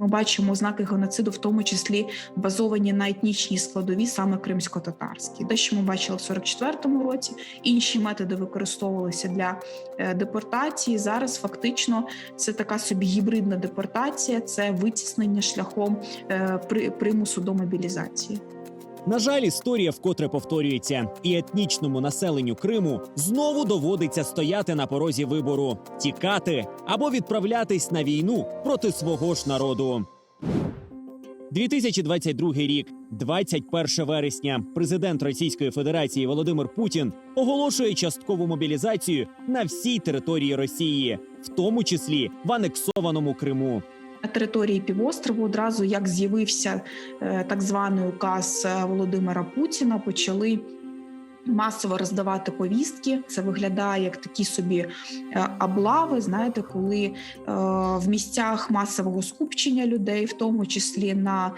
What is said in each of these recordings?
Ми бачимо ознаки геноциду, в тому числі базовані на етнічній складові, саме кримсько-татарській. Те, що ми бачили в 44-му році, інші методи використовувалися для е, депортації. Зараз фактично це така собі гібридна депортація, це витіснення шляхом е, при- примусу до мобілізації. На жаль, історія вкотре повторюється, і етнічному населенню Криму знову доводиться стояти на порозі вибору, тікати або відправлятись на війну проти свого ж народу. 2022 рік, 21 вересня, президент Російської Федерації Володимир Путін оголошує часткову мобілізацію на всій території Росії, в тому числі в анексованому Криму. На території півострову одразу як з'явився е, так званий указ е, Володимира Путіна, почали масово роздавати повістки. Це виглядає як такі собі е, облави. Знаєте, коли в місцях масового скупчення людей, в тому числі на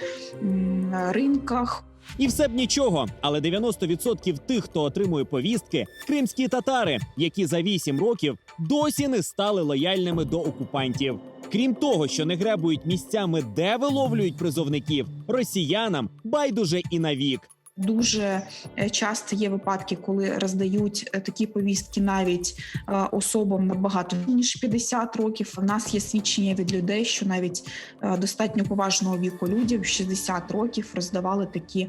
ринках, І все б нічого, але 90% тих, хто отримує повістки, кримські татари, які за 8 років досі не стали лояльними до окупантів. Крім того, що не гребують місцями, де виловлюють призовників, росіянам байдуже і навік. Дуже е, часто є випадки, коли роздають е, такі повістки навіть е, особам набагато ніж 50 років. У нас є свідчення від людей, що навіть достатньо поважного віку людям 60 років роздавали такі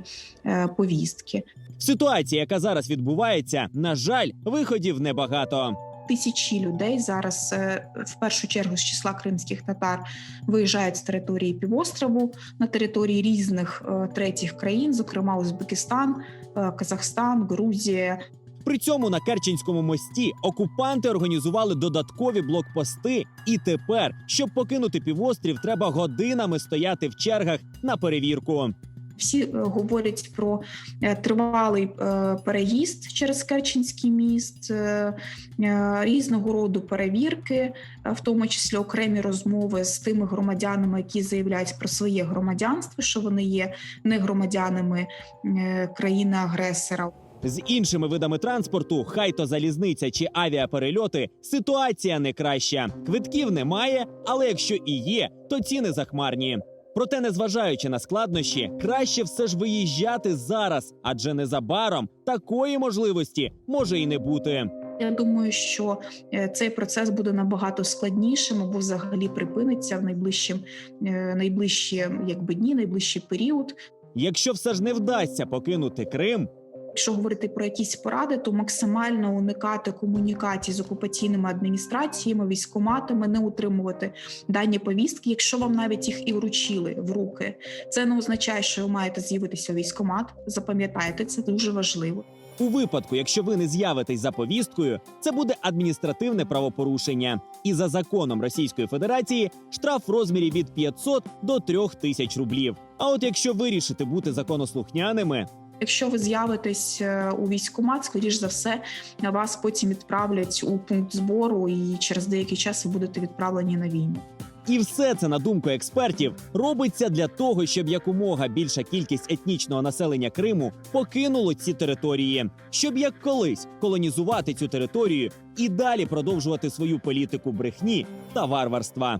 повістки. Ситуація, яка зараз відбувається, на жаль, виходів небагато. Тисячі людей зараз е, в першу чергу з числа кримських татар виїжджають з території півострову на території різних е, третіх країн, зокрема Узбекистан, е, Казахстан, Грузія, При цьому на Керченському мості окупанти організували додаткові блокпости, і тепер, щоб покинути півострів, треба годинами стояти в чергах на перевірку. Всі е, говорять про е, тривалий е, переїзд через Керченський міст, різного роду перевірки, в тому числі окремі розмови з тими громадянами, які заявляють про своє громадянство, що вони є не громадянами країни-агресора. З іншими видами транспорту, хай то залізниця чи авіаперельоти, ситуація не краща. Квитків немає, але якщо і є, то ціни захмарні. Проте, незважаючи на складнощі, краще все ж виїжджати зараз, адже незабаром такої можливості може і не бути. Я думаю, що е, цей процес буде набагато складнішим або взагалі припиниться в найближчим е, найближчі якби дні, найближчий період. Якщо все ж не вдасться покинути Крим, Якщо говорити про якісь поради, то максимально уникати комунікацій з окупаційними адміністраціями, військоматами, не утримувати дані повістки, якщо вам навіть їх і вручили в руки. Це не означає, що ви маєте з'явитися у військомат. Запам'ятайте, це дуже важливо. у випадку, якщо ви не з'явитесь за повісткою, це буде адміністративне правопорушення. І за законом Російської Федерації штраф в розмірі від 500 до 3000 тисяч рублів. А от якщо вирішите бути законослухняними, Якщо ви з'явитесь е, у військкомат, скоріш за все вас потім відправлять у пункт збору, і через деякий час ви будете відправлені на війну. І все це, на думку експертів, робиться для того, щоб якомога більша кількість етнічного населення Криму покинуло ці території, щоб як колись колонізувати цю територію і далі продовжувати свою політику брехні та варварства.